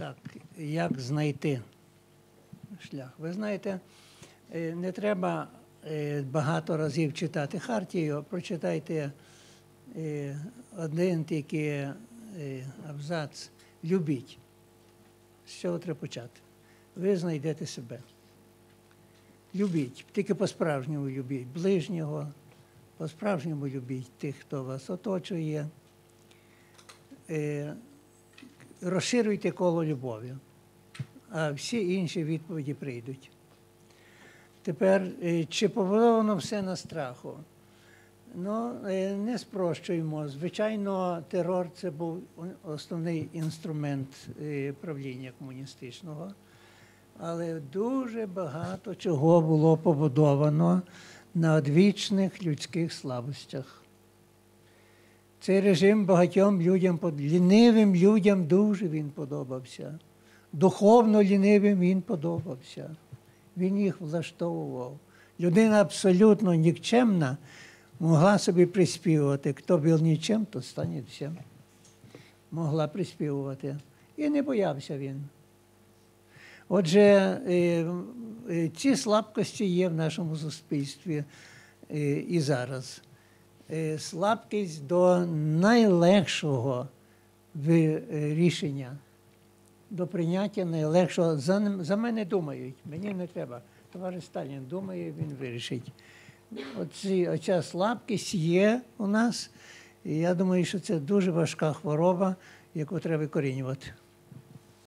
Так, як знайти шлях? Ви знаєте, е, не треба е, багато разів читати Хартію, прочитайте е, один тільки абзац. Любіть. З чого треба почати? Ви знайдете себе. Любіть, тільки по-справжньому любіть ближнього, по-справжньому любіть тих, хто вас оточує. Розширюйте коло любові, а всі інші відповіді прийдуть. Тепер, е, чи побудовано все на страху? Ну, е, не спрощуємо. Звичайно, терор це був основний інструмент е, правління комуністичного, але дуже багато чого було побудовано на одвічних людських слабостях. Цей режим багатьом людям, лінивим людям дуже він подобався. Духовно лінивим він подобався. Він їх влаштовував. Людина абсолютно нікчемна могла собі приспівувати. Хто був нічим, то стане всім. Могла приспівувати. І не боявся він. Отже, е, е, ці слабкості є в нашому суспільстві е, і зараз. Е, Слабкість до найлегшого е, рішення, до прийняття найлегшого. За, за мене думають, мені не треба. Товариш Сталін думає, він вирішить. Оці, оця слабкість є у нас. І я думаю, що це дуже важка хвороба, яку треба викорінювати.